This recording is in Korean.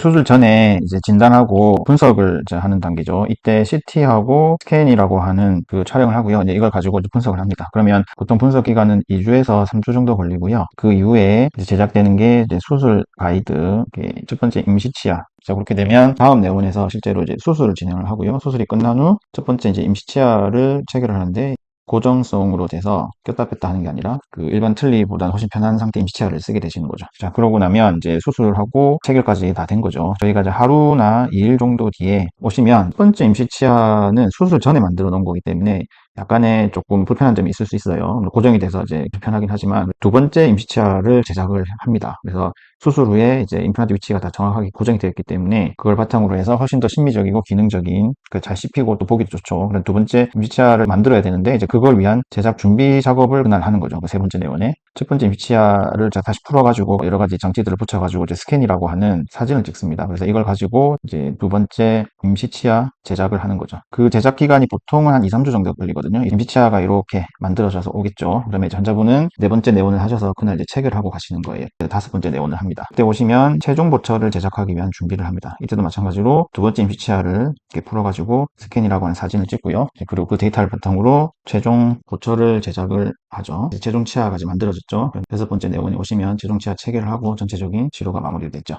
수술 전에 이제 진단하고 분석을 이제 하는 단계죠. 이때 CT하고 스캔이라고 하는 그 촬영을 하고요. 이제 이걸 가지고 이제 분석을 합니다. 그러면 보통 분석 기간은 2주에서 3주 정도 걸리고요. 그 이후에 제작되는 게 수술 가이드, 첫 번째 임시 치아. 자, 그렇게 되면 다음 내원에서 실제로 이제 수술을 진행을 하고요. 수술이 끝난 후 첫 번째 이제 임시치아를 체결을 하는데 고정성으로 돼서 꼈다 뺐다 하는 게 아니라 그 일반 틀니보다는 훨씬 편한 상태 임시치아를 쓰게 되시는 거죠. 자, 그러고 나면 이제 수술을 하고 체결까지 다 된 거죠. 저희가 이제 하루나 2일 정도 뒤에 오시면 첫 번째 임시치아는 수술 전에 만들어 놓은 거기 때문에 약간의 조금 불편한 점이 있을 수 있어요. 고정이 돼서 이제 불편하긴 하지만 두 번째 임시치아를 제작을 합니다. 그래서 수술 후에 이제 임플란트 위치가 다 정확하게 고정이 되어 있기 때문에 그걸 바탕으로 해서 훨씬 더 신미적이고 기능적인 그잘 씹히고 또 보기도 좋죠. 그런 두 번째 임시치아를 만들어야 되는데 이제 그걸 위한 제작 준비 작업을 그날 하는 거죠. 그 세 번째 내원에 첫 번째 임시치아를 자 다시 풀어가지고 여러 가지 장치들을 붙여가지고 이제 스캔이라고 하는 사진을 찍습니다. 그래서 이걸 가지고 이제 두 번째 임시치아 제작을 하는 거죠. 그 제작 기간이 보통은 한 2, 3주 정도 걸리거든요. 임시치아가 이렇게 만들어져서 오겠죠. 그러면 이제 환자분은 네 번째 내원을 하셔서 그날 이제 체결하고 가시는 거예요. 다섯 번째 내원을 합니다. 그때 오시면 최종 보철을 제작하기 위한 준비를 합니다. 이때도 마찬가지로 두 번째 임시치아를 이렇게 풀어가지고 스캔이라고 하는 사진을 찍고요. 그리고 그 데이터를 바탕으로 최종 보철을 제작을 하죠. 최종 치아가 만들어졌죠. 여섯 번째 내원이 오시면 최종 치아 체결을 하고 전체적인 치료가 마무리됐죠.